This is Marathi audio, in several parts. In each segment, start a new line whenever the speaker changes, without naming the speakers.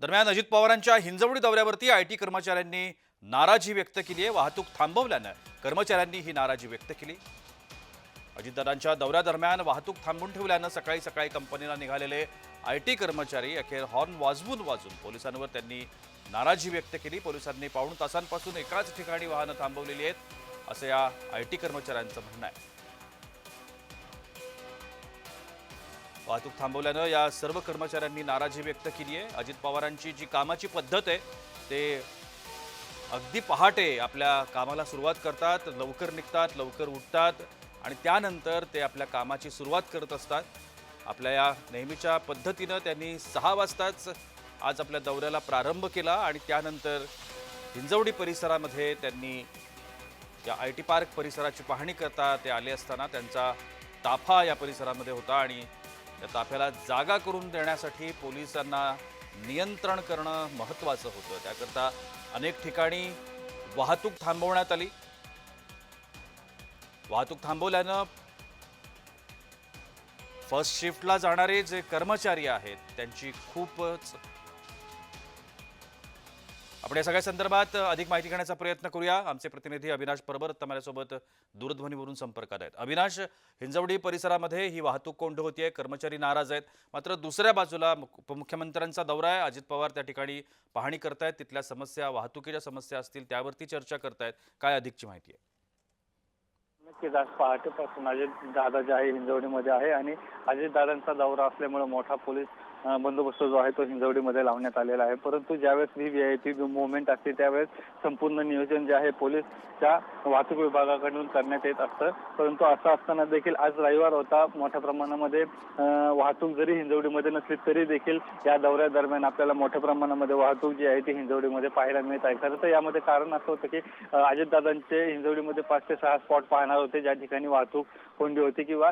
दरम्यान अजित पवारांच्या हिंजवडी दौऱ्यावरती आय टी कर्मचाऱ्यांनी नाराजी व्यक्त केली आहे. वाहतूक थांबवल्यानं कर्मचाऱ्यांनी ही नाराजी व्यक्त केली. अजितदादांच्या दौऱ्यादरम्यान वाहतूक थांबून ठेवल्यानं सकाळी सकाळी कंपनीला निघालेले आय टी कर्मचारी अखेर हॉर्न वाजवून वाजून पोलिसांवर त्यांनी नाराजी व्यक्त केली. पोलिसांनी पाऊण तासांपासून एकाच ठिकाणी वाहनं थांबवलेली आहेत असं या आय टी कर्मचाऱ्यांचं म्हणणं आहे. वाहतूक थांबवल्यानं या सर्व कर्मचाऱ्यांनी नाराजी व्यक्त केली आहे. अजित पवारांची जी कामाची पद्धत आहे ते अगदी पहाटे आपल्या कामाला सुरुवात करतात लवकर निघतात लवकर उठतात आणि त्यानंतर ते आपल्या कामाची सुरुवात करत असतात. आपल्या या नेहमीच्या पद्धतीनं त्यांनी सहा वाजताच आज आपल्या दौऱ्याला प्रारंभ केला आणि त्यानंतर हिंजवडी परिसरामध्ये त्यांनी या आय टी पार्क परिसराची पाहणी करता ते आले असताना त्यांचा ताफा या परिसरामध्ये होता आणि या ताफ्याला जागा करून देण्यासाठी पोलिसांना नियंत्रण करणं महत्त्वाचं होतं. त्याकरता अनेक ठिकाणी वाहतूक थांबवण्यात आली. वाहतूक थांबवल्यानं फर्स्ट शिफ्टला जाणारे जे कर्मचारी आहेत त्यांची खूपच आपण या सगळ्या संदर्भात अधिक माहिती घेण्याचा प्रयत्न करूया. आमचे प्रतिनिधी अविनाश परबर माझ्यासोबत दूरध्वनीवरून संपर्कात आहेत. अविनाश हिंजवडी परिसरामध्ये ही वाहतूक कोंड होतीये कर्मचारी नाराज आहेत. मात्र दुसऱ्या बाजूला उपमुख्यमंत्र्यांचा दौरा आहे. अजित पवार त्या ठिकाणी पाहणी करतायत. तिथल्या समस्या वाहतुकीच्या समस्या असतील त्यावरती चर्चा करतायत. काय अधिकची माहिती आहे?
नक्कीच आज पहाटेपासून अजित दादा जे आहे हिंजवडीमध्ये आहे आणि अजितदादांचा दौरा असल्यामुळे मोठा पोलीस बंदोबस्त जो आहे तो हिंजवडीमध्ये लावण्यात आलेला आहे. परंतु ज्यावेळेस ही व्ही आय पी मुवमेंट असते त्यावेळेस संपूर्ण नियोजन जे आहे पोलीसच्या वाहतूक विभागाकडून करण्यात येत असतं. परंतु असं असताना देखील आज रविवार होता. मोठ्या प्रमाणामध्ये वाहतूक जरी हिंजवडीमध्ये नसली तरी देखील या दौऱ्यादरम्यान आपल्याला मोठ्या प्रमाणामध्ये वाहतूक जी आहे ती हिंजवडीमध्ये पाहायला मिळत आहे. खरं तर यामध्ये कारण असं होतं की अजितदादांचे हिंजवडीमध्ये पाच ते सहा स्पॉट पाहणार होते ज्या ठिकाणी वाहतूक कोंडी होती किंवा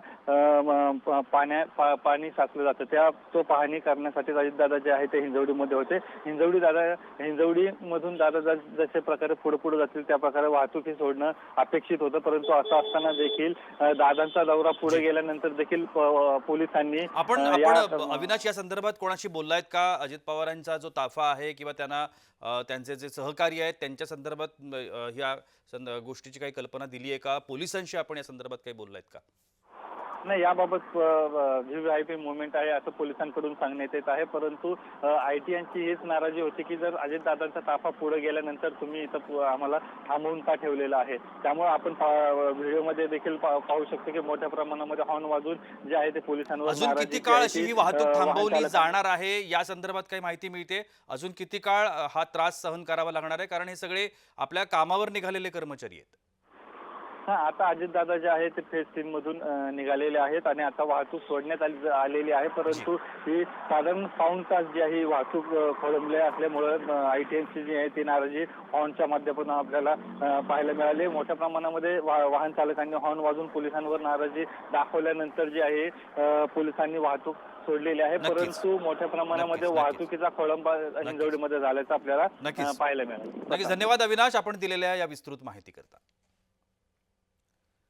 पाण्या पाणी साचलं जातं. त्या तो पाहणी करण्यासाठी अजितदादा जे आहे ते हिंजवडीमध्ये होते. हिंजवडी दादा हिंजवडी मधून दादा जसे प्रकारे पुढे पुढे जातील त्या प्रकारे वाहतूक ही सोडणं अपेक्षित होतं. परंतु असं असताना देखील दादांचा दौरा पुढे गेल्यानंतर देखील पोलिसांनी
आपण अविनाश या संदर्भात कोणाशी बोललायत का? अजित पवारांचा जो ताफा आहे किंवा त्यांना त्यांचे जे सहकारी आहेत त्यांच्या संदर्भात ह्या गोष्टीची काही कल्पना दिली आहे का? पोलिसांशी आपण या संदर्भात काही बोललायत का?
नाही याबाबत व्ही आय पी मुवमेंट आहे असं पोलिसांकडून सांगण्यात येत आहे. परंतु आय टी यांची हीच नाराजी होती की जर अजितदादांचा ताफा पुढे गेल्यानंतर तुम्ही इथं आम्हाला थांबवून का ठेवलेलं आहे? त्यामुळे आपण व्हिडिओमध्ये देखील पाहू शकतो की मोठ्या प्रमाणामध्ये हॉर्न वाजून जे आहे ते पोलिसांवर
अजून किती
जी
काळ अशी ही वाहतूक थांबवली जाणार आहे या संदर्भात काही माहिती मिळते. अजून किती काळ हा त्रास सहन करावा लागणार आहे? कारण हे सगळे आपल्या कामावर निघालेले कर्मचारी आहेत.
आता अजितदादा जे आहे ते फेज तीन मधून निघालेले आहेत आणि आता वाहतूक सोडण्यात आली आलेली आहे. परंतु ही साधारण पाऊण तास जी आहे वाहतूक खोळंबली असल्यामुळे आय टी एनची जी आहे ती नाराजी हॉर्नच्या माध्यमातून आपल्याला पाहायला मिळाली. मोठ्या प्रमाणामध्ये वाहन चालकांनी हॉर्न वाजून पोलिसांवर नाराजी दाखवल्यानंतर जी आहे पोलिसांनी वाहतूक सोडलेली आहे. परंतु मोठ्या प्रमाणामध्ये. वाहतुकीचा खोळंबा हिंजवडीमध्ये झाल्याचं आपल्याला पाहायला मिळालं.
धन्यवाद अविनाश. आपण दिलेल्या या विस्तृत माहिती करता